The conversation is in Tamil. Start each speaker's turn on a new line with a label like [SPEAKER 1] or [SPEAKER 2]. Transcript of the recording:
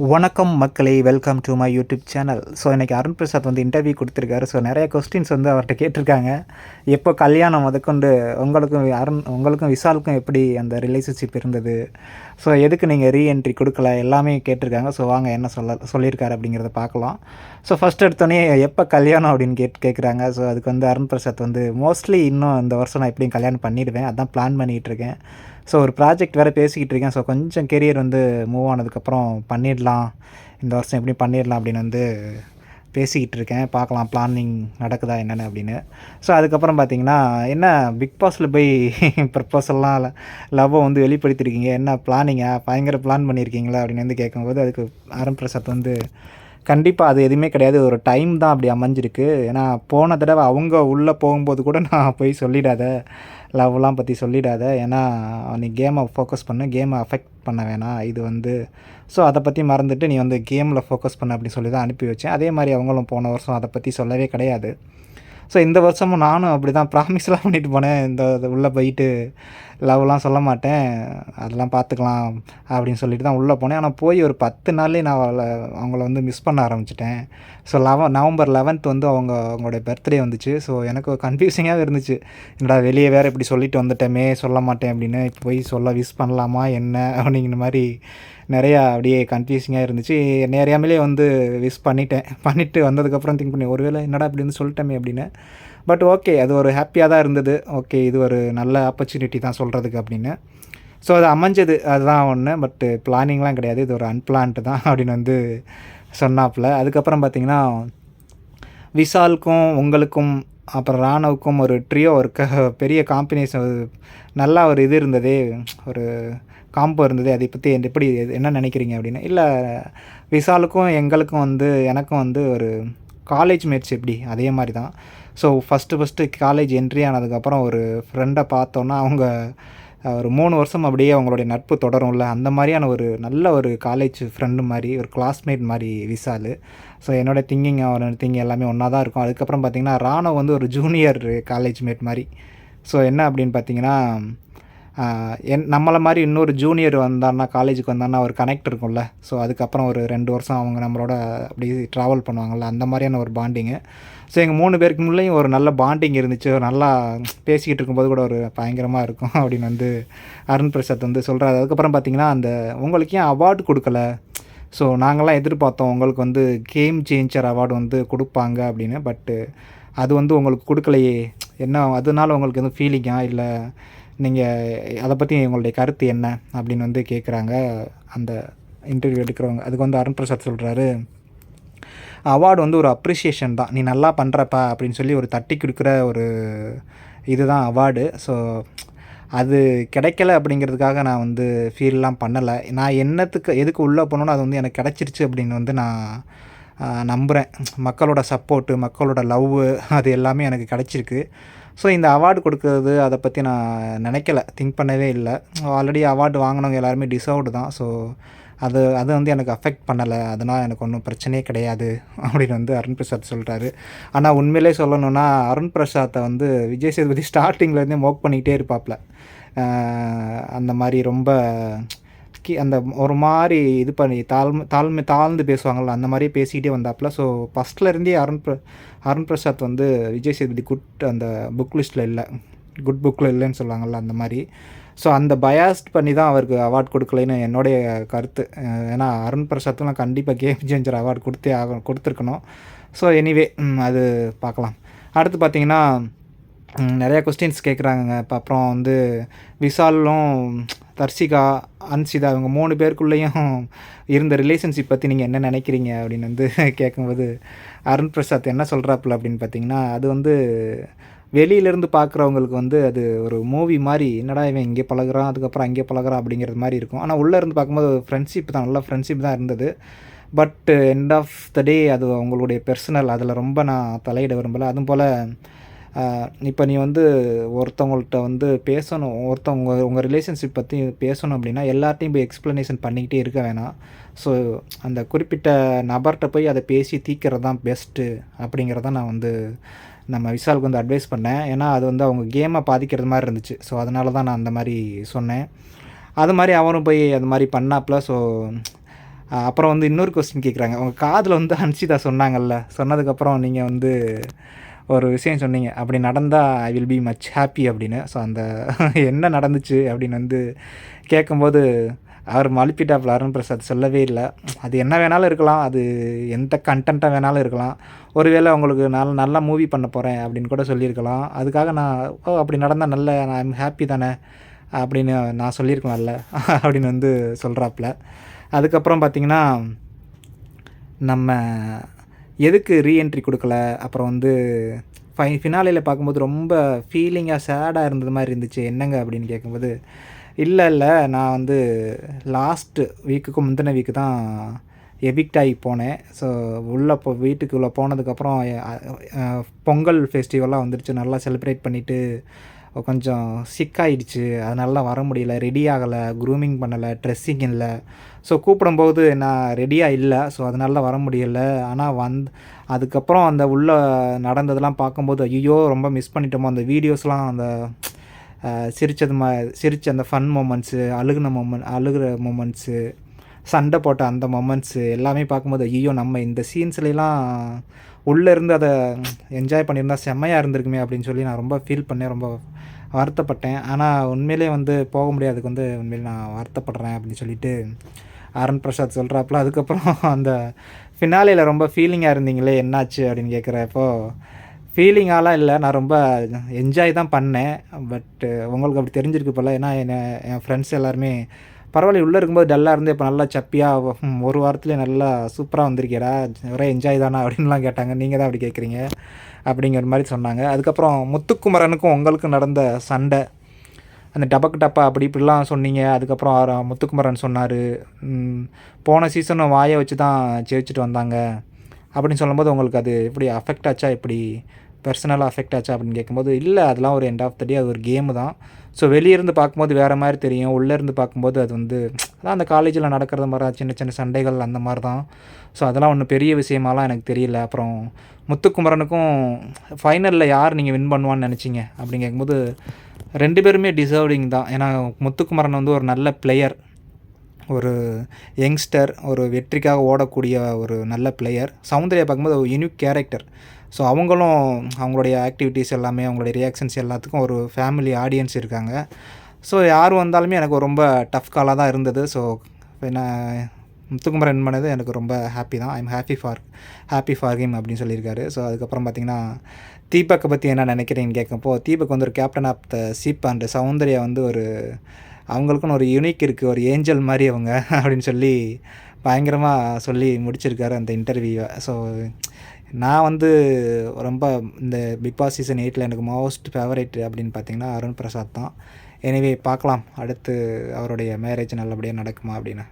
[SPEAKER 1] வணக்கம் மக்களே welcome to my YouTube channel so இன்றைக்கி அருண் பிரசாத் வந்து இன்டர்வியூ கொடுத்துருக்காரு. ஸோ நிறைய கொஸ்டின்ஸ் வந்து அவர்கிட்ட கேட்டிருக்காங்க. எப்போ கல்யாணம் முதற்கொண்டு உங்களுக்கும் அருண் உங்களுக்கும் விசாலுக்கும் எப்படி அந்த ரிலேஷன்ஷிப் இருந்தது? ஸோ எதுக்கு நீங்கள் ரீஎன்ட்ரி கொடுக்கல? எல்லாமே கேட்டிருக்காங்க. ஸோ வாங்க என்ன சொல்ல சொல்லியிருக்காரு அப்படிங்கிறத பார்க்கலாம். ஸோ ஃபஸ்ட் எடுத்தோடனே எப்போ கல்யாணம் அப்படின்னு கேட் கேட்குறாங்க. ஸோ அதுக்கு வந்து அருண் பிரசாத் வந்து மோஸ்ட்லி இன்னும் இந்த வருஷம் நான் எப்படியும் கல்யாணம் பண்ணிடுவேன். அதான் பிளான் பண்ணிகிட்டு இருக்கேன் ஸோ ஒரு ப்ராஜெக்ட் வேறு பேசிக்கிட்டு இருக்கேன். ஸோ கொஞ்சம் கெரியர் வந்து மூவ் ஆனதுக்கப்புறம் பண்ணிடலாம். இந்த வருஷம் எப்படி பண்ணிடலாம் அப்படின்னு வந்து பேசிக்கிட்டு இருக்கேன். பார்க்கலாம் பிளானிங் நடக்குதா என்னென்னு அப்படின்னு. ஸோ அதுக்கப்புறம் பார்த்தீங்கன்னா என்ன பிக் பாஸில் போய் ப்ரப்போசல்லாம் லவ்வை வந்து வெளிப்படுத்தியிருக்கீங்க என்ன பிளானிங்கா பயங்கர பிளான் பண்ணியிருக்கீங்களா அப்படின்னு வந்து கேட்கும்போது அதுக்கு ஆரம் பிரசாத் வந்து கண்டிப்பாக அது எதுவுமே கிடையாது. ஒரு டைம் தான் அப்படி அமைஞ்சிருக்கு. ஏன்னா போன தடவை அவங்க உள்ளே போகும்போது கூட நான் போய் சொல்லிடாத. லவ்லாம் பற்றி சொல்லிடாத. ஏன்னா நீ கேமை ஃபோக்கஸ் பண்ணு. கேமை அஃபெக்ட் பண்ண வேணாம். இது வந்து ஸோ அதை பற்றி மறந்துட்டு நீ வந்து கேமில் ஃபோக்கஸ் பண்ண அப்படின்னு சொல்லி தான் அனுப்பி வச்சேன். அதே மாதிரி அவங்களும் போன வருஷம் அதை பற்றி சொல்லவே கிடையாது. ஸோ இந்த வருஷமும் நானும் அப்படி தான் ப்ராமிஸ்லாம் பண்ணிட்டு போனேன். இந்த உள்ளே போயிட்டு லவ்லாம் சொல்ல மாட்டேன். அதெல்லாம் பார்த்துக்கலாம் அப்படின்னு சொல்லிட்டு தான் உள்ளே போனேன். ஆனால் போய் ஒரு பத்து நாள்லேயே நான் அவளை அவங்கள வந்து மிஸ் பண்ண ஆரம்பிச்சிட்டேன். ஸோ லவ நவம்பர் லெவன்த் வந்து அவங்க அவங்களுடைய பர்த்டே வந்துச்சு. ஸோ எனக்கு கன்ஃபியூசிங்காக இருந்துச்சு. என்னடா வெளியே வேறு இப்படி சொல்லிட்டு வந்துட்டேமே சொல்ல மாட்டேன் அப்படின்னு. போய் சொல்ல விஷ் பண்ணலாமா என்ன அப்படிங்கிற மாதிரி நிறையா அப்படியே கன்ஃபியூசிங்காக இருந்துச்சு. நிறையாமலே வந்து விஷ் பண்ணிட்டேன். பண்ணிவிட்டு வந்ததுக்கப்புறம் திங்க் பண்ணி ஒருவேளை என்னடா அப்படின்னு சொல்லிட்டோமே அப்படின்னு. பட் ஓகே அது ஒரு ஹாப்பியாக தான் இருந்தது. ஓகே இது ஒரு நல்ல ஆப்பர்ச்சுனிட்டி தான் சொல்கிறதுக்கு அப்படின்னு. ஸோ அது அமைஞ்சது. அதுதான் ஒன்று பட்டு பிளானிங்லாம் கிடையாது. இது ஒரு அன்பிளான்ட்டு தான் அப்படின்னு வந்து சொன்னாப்புல. அதுக்கப்புறம் பார்த்திங்கன்னா விஷாலுக்கும் உங்களுக்கும் அப்புறம் ராணவுக்கும் ஒரு ட்ரியோ ஒரு க பெரிய காம்பினேஷன் நல்லா ஒரு இது இருந்ததே. ஒரு காம்போ இருந்தது. அதை பற்றி எப்படி என்ன நினைக்கிறீங்க அப்படின்னு? இல்லை விஷாலுக்கும் எங்களுக்கும் வந்து எனக்கும் வந்து ஒரு காலேஜ் மேட்ஸ் எப்படி? அதே மாதிரி தான் so first first college entry ஆனதுக்கப்புறம் ஒரு ஃப்ரெண்டை பார்த்தோன்னா அவங்க ஒரு மூணு வருஷம் அப்படியே அவங்களுடைய நட்பு தொடரும்ல. அந்த மாதிரியான ஒரு நல்ல ஒரு காலேஜ் ஃப்ரெண்டு மாதிரி ஒரு கிளாஸ்மேட் மாதிரி விசால். ஸோ என்னோடய திங்கிங் அவரோட திங்கிங் எல்லாமே ஒன்றா தான் இருக்கும். அதுக்கப்புறம் பார்த்திங்கன்னா ராணவ் வந்து ஒரு ஜூனியர் காலேஜ் மேட் மாதிரி. ஸோ என்ன அப்படின்னு பார்த்தீங்கன்னா என் நம்மளை மாதிரி இன்னொரு ஜூனியர் வந்தான்னா காலேஜுக்கு வந்தான்னா ஒரு கனெக்ட் இருக்கும்ல. ஸோ அதுக்கப்புறம் ஒரு ரெண்டு வருஷம் அவங்க நம்மளோட அப்படி ட்ராவல் பண்ணுவாங்கள்ல அந்த மாதிரியான ஒரு பாண்டிங்கு ஸோ எங்கள் மூணு பேருக்கு முள்ளையும் ஒரு நல்ல பாண்டிங் இருந்துச்சு. ஒரு நல்லா பேசிக்கிட்டு இருக்கும்போது கூட ஒரு பயங்கரமாக இருக்கும் அப்படின்னு வந்து அருண் பிரசாத் வந்து சொல்கிறாரு அதுக்கப்புறம் பார்த்திங்கன்னா அந்த உங்களுக்கு ஏன் அவார்டு கொடுக்கல? ஸோ நாங்கள்லாம் எதிர்பார்த்தோம் உங்களுக்கு வந்து கேம் சேஞ்சர் அவார்டு வந்து கொடுப்பாங்க அப்படின்னு. பட்டு அது வந்து உங்களுக்கு கொடுக்கலையே. என்ன அதனால உங்களுக்கு எதுவும் ஃபீலிங்கா இல்லை நீங்கள் அதை பற்றி உங்களுடைய கருத்து என்ன அப்படின்னு வந்து கேட்குறாங்க அந்த இன்டர்வியூ எடுக்கிறவங்க. அதுக்கு வந்து அருண் பிரசாத் சொல்கிறாரு அவார்டு வந்து ஒரு அப்ரிஷியேஷன் தான். நீ நல்லா பண்ணுறப்பா அப்படின்னு சொல்லி ஒரு தட்டி கொடுக்குற ஒரு இதுதான் அவார்டு ஸோ அது கிடைக்கல அப்படிங்கிறதுக்காக நான் வந்து ஃபீல்லாம் பண்ணலை. நான் என்னத்துக்கு எதுக்கு உள்ளே போனோன்னு அது வந்து எனக்கு கிடச்சிருச்சு அப்படின்னு வந்து நான் நம்புகிறேன் மக்களோட சப்போர்ட்டு மக்களோட லவ்வு அது எல்லாமே எனக்கு கிடச்சிருக்கு. ஸோ இந்த அவார்டு கொடுக்கறது அதை பற்றி நான் நினைக்கல. திங்க் பண்ணவே இல்லை. ஆல்ரெடி அவார்டு வாங்கினவங்க எல்லாருமே டிசர்வ்டு தான். ஸோ அது அது வந்து எனக்கு அஃபெக்ட் பண்ணலை. அதனால் எனக்கு ஒன்றும் பிரச்சனையே கிடையாது அப்படின்னு வந்து அருண் பிரசாத் சொல்கிறாரு ஆனால் உண்மையிலே சொல்லணுன்னா அருண் பிரசாத்தை வந்து விஜய் சேதுபதி ஸ்டார்டிங்லேருந்தே மோக் பண்ணிக்கிட்டே இருப்பாப்ல. அந்த மாதிரி ரொம்ப ஸ்கி அந்த ஒரு மாதிரி இது பண்ணி தாழ்மை தாழ்மை தாழ்ந்து பேசுவாங்கள்ல அந்த மாதிரியே பேசிக்கிட்டே வந்தாப்புல ஸோ ஃபஸ்ட்லேருந்தே அருண் பிர அருண் பிரசாத் வந்து விஜய் சேதுபதி குட் அந்த புக் லிஸ்ட்டில் இல்லை குட் புக்கில் இல்லைன்னு சொல்லுவாங்கள்ல அந்த மாதிரி. ஸோ அந்த பயாஸ்ட் பண்ணி தான் அவருக்கு அவார்ட் கொடுக்கலைன்னு என்னுடைய கருத்து. ஏன்னா அருண் பிரசாத்லாம் கண்டிப்பாக கேம் சேஞ்சர் அவார்டு கொடுத்தே ஆக கொடுத்துருக்கணும். ஸோ எனிவே அது பார்க்கலாம். அடுத்து பார்த்திங்கன்னா நிறையா கொஸ்டின்ஸ் கேட்குறாங்க இப்போ அப்புறம் வந்து விசாலும் தர்ஷிகா அன்சிதா இவங்க மூணு பேருக்குள்ளேயும் இருந்த ரிலேஷன்ஷிப் பற்றி நீங்கள் என்ன நினைக்கிறீங்க அப்படின்னு வந்து கேட்கும்போது அருண் பிரசாத் என்ன சொல்கிறாப்புல அப்படின்னு பார்த்தீங்கன்னா அது வந்து வெளியிலேருந்து பார்க்குறவங்களுக்கு வந்து அது ஒரு மூவி மாதிரி என்னடா இவன் இங்கே பழகிறான் அதுக்கப்புறம் அங்கே பழகிறான் அப்படிங்கிறது மாதிரி இருக்கும். ஆனால் உள்ளே இருந்து பார்க்கும்போது ஃப்ரெண்ட்ஷிப் தான் நல்ல ஃப்ரெண்ட்ஷிப் தான் இருந்தது. But end of the day அது அவங்களுடைய பெர்சனல் அதில் ரொம்ப நான் தலையிட விரும்பலை. அதுவும் போல் இப்போ நீ வந்து ஒருத்தவங்கள்ட்ட வந்து பேசணும் ஒருத்தவங்க உங்கள் ரிலேஷன்ஷிப் பற்றி பேசணும் அப்படின்னா எல்லாத்தையும் போய் எக்ஸ்ப்ளனேஷன் பண்ணிக்கிட்டே இருக்க வேணாம். ஸோ அந்த குறிப்பிட்ட நபர்கிட்ட போய் அதை பேசி தீக்கிறது தான் பெஸ்ட்டு அப்படிங்கிறத நான் வந்து நம்ம விஷாலுக்கு வந்து அட்வைஸ் பண்ணேன். ஏன்னா அது வந்து அவங்க கேமை பாதிக்கிறது மாதிரி இருந்துச்சு. ஸோ அதனால தான் நான் அந்த மாதிரி சொன்னேன். அது மாதிரி அவரும் போய் அது மாதிரி பண்ணாப்புல. ஸோ அப்புறம் வந்து இன்னொரு கொஸ்டின் கேட்குறாங்க உங்கள் காதில் வந்து ஹன்சிதா சொன்னாங்கல்ல. சொன்னதுக்கப்புறம் நீங்கள் வந்து ஒரு விஷயம் சொன்னீங்க. அப்படி நடந்தால் I will be much happy அப்படின்னு. ஸோ அந்த என்ன நடந்துச்சு அப்படின்னு வந்து கேட்கும்போது அவர் மழுப்பிட்டாப்புல அருண் பிரசாத் சொல்லவே இல்லை. அது என்ன வேணாலும் இருக்கலாம். அது எந்த கண்டென்ட்டாக வேணாலும் இருக்கலாம். ஒருவேளை உங்களுக்கு நல்ல நல்லா மூவி பண்ண போகிறேன் அப்படின்னு கூட சொல்லியிருக்கலாம். அதுக்காக நான் ஓ அப்படி நடந்தால் நல்ல நான் ஐம் ஹாப்பி தானே அப்படின்னு நான் சொல்லியிருக்கலாம்ல. அப்படின்னு வந்து சொல்கிறாப்புல அதுக்கப்புறம் பார்த்திங்கன்னா நம்ம எதுக்கு ரீஎன்ட்ரி கொடுக்கல? அப்புறம் வந்து ஃபை ஃபினாலையில் பார்க்கும்போது ரொம்ப ஃபீலிங்காக சேடாக இருந்தது மாதிரி இருந்துச்சு. என்னங்க அப்படின்னு கேட்கும்போது இல்லை இல்லை நான் வந்து லாஸ்ட்டு வீக்குக்கு முந்தின வீக்கு தான் எவிக்ட் ஆகி போனேன். ஸோ உள்ளே போ வீட்டுக்குள்ளே போனதுக்கப்புறம் பொங்கல் ஃபெஸ்டிவலாக வந்துடுச்சு நல்லா செலிப்ரேட் பண்ணிவிட்டு கொஞ்சம் சிக்காயிடுச்சு அதனாலலாம் வர முடியல. ரெடி ஆகலை. க்ரூமிங் பண்ணலை. ட்ரெஸ்ஸிங் இல்லை. ஸோ கூப்பிடும்போது நான் ரெடியாக இல்லை. ஸோ அதனால வர முடியலை. ஆனால் வந் அதுக்கப்புறம் அந்த உள்ளே நடந்ததெல்லாம் பார்க்கும்போது ஐயோ ரொம்ப மிஸ் பண்ணிட்டோமோ. அந்த வீடியோஸ்லாம் அந்த சிரித்தது மா சிரித்த அந்த ஃபன் மூமெண்ட்ஸு அழுகுன மூமெண்ட் அழுகிற மூமெண்ட்ஸு சண்டை போட்ட அந்த மொமெண்ட்ஸு எல்லாமே பார்க்கும்போது ஐயோ நம்ம இந்த சீன்ஸ்லாம் உள்ளே இருந்து அதை என்ஜாய் பண்ணியிருந்தா செம்மையாக இருந்திருக்குமே அப்படின்னு சொல்லி நான் ரொம்ப ஃபீல் பண்ணேன் ரொம்ப வருத்தப்பட்டேன். ஆனால் உண்மையிலே வந்து போக முடியாதுக்கு வந்து உண்மையிலே நான் வருத்தப்படுறேன் அப்படின்னு சொல்லிட்டு அருண் பிரசாத் சொல்கிறாப்புல அதுக்கப்புறம் அந்த ஃபினாலையில் ரொம்ப ஃபீலிங்காக இருந்தீங்களே என்னாச்சு அப்படின்னு கேட்குறப்போ ஃபீலிங்காலாம் இல்லை. நான் ரொம்ப என்ஜாய் தான் பண்ணேன். பட்டு உங்களுக்கு அப்படி தெரிஞ்சிருக்கு போல். ஏன்னா என்ன என் ஃப்ரெண்ட்ஸ் எல்லாருமே பரவாயில்ல உள்ளே இருக்கும்போது டல்லாக இருந்து இப்போ நல்லா சப்பியாக ஒரு வாரத்துலேயே நல்லா சூப்பராக வந்திருக்கேடா ஒரே என்ஜாய் தானா அப்படின்லாம் கேட்டாங்க. நீங்கள் தான் அப்படி கேட்குறீங்க அப்படிங்கிற மாதிரி சொன்னாங்க. அதுக்கப்புறம் முத்துக்குமரனுக்கும் உங்களுக்கும் நடந்த சண்டை அந்த டபக்கு டப்பா அப்படி இப்படிலாம் சொன்னீங்க. அதுக்கப்புறம் முத்துக்குமரன் சொன்னார் போன சீசனும் வாயை வச்சு தான் ஜெயிச்சுட்டு வந்தாங்க அப்படின்னு சொல்லும்போது உங்களுக்கு அது எப்படி அஃபெக்ட் ஆச்சா எப்படி பர்சனலாக அஃபெக்ட் ஆச்சா அப்படின்னு கேட்கும்போது இல்லை அதெல்லாம் ஒரு எண்ட் ஆஃப் த டே அது ஒரு கேமு தான். ஸோ வெளியிருந்து பார்க்கும்போது வேறு மாதிரி தெரியும். உள்ளேருந்து பார்க்கும்போது அது வந்து அதான் அந்த காலேஜில் நடக்கிறது மாதிரி சின்ன சின்ன சண்டைகள் அந்த மாதிரி தான். ஸோ அதெல்லாம் ஒன்றும் பெரிய விஷயமாலாம் எனக்கு தெரியல. அப்புறம் முத்துக்குமரனுக்கும் ஃபைனலில் யார் நீங்கள் வின் பண்ணுவான்னு நினச்சிங்க? அப்படின்னு கேட்கும்போது ரெண்டு பேருமே டிசர்விங் தான். ஏன்னா முத்துக்குமரன் வந்து ஒரு நல்ல பிளேயர் ஒரு யங்ஸ்டர் ஒரு வெற்றிக்காக ஓடக்கூடிய ஒரு நல்ல பிளேயர் சௌந்தர்யா பார்க்கும்போது ஒரு யூனிக் கேரக்டர் ஸோ அவங்களும் அவங்களுடைய ஆக்டிவிட்டீஸ் எல்லாமே அவங்களுடைய ரியாக்ஷன்ஸ் எல்லாத்துக்கும் ஒரு ஃபேமிலி ஆடியன்ஸ் இருக்காங்க. ஸோ யார் வந்தாலுமே எனக்கு ரொம்ப டஃப் காலாக தான் இருந்தது. ஸோ என்ன முத்துக்குமரன் பண்ணது எனக்கு ரொம்ப ஹாப்பி தான். I'm happy for happy for him அப்படின்னு சொல்லியிருக்காரு. ஸோ அதுக்கப்புறம் பார்த்திங்கன்னா தீபக்கை பற்றி என்ன நினைக்கிறீங்கன்னு கேட்கப்போ தீபக் வந்து ஒரு captain of the chief and Soundarya வந்து ஒரு அவங்களுக்குன்னு ஒரு யூனிக் இருக்குது ஒரு ஏஞ்சல் மாதிரி அவங்க அப்படின்னு சொல்லி பயங்கரமாக சொல்லி முடிச்சிருக்காரு அந்த இன்டர்வியூவை ஸோ நான் வந்து ரொம்ப இந்த பிக் பாஸ் சீசன் எயிட்டில் எனக்கு மோஸ்ட் ஃபேவரேட் அப்படின்னு பார்த்தீங்கன்னா அருண் பிரசாத் தான். எனிவே பார்க்கலாம். அடுத்து அவருடைய மேரேஜ் நல்லபடியாக நடக்குமா அப்படின்னு.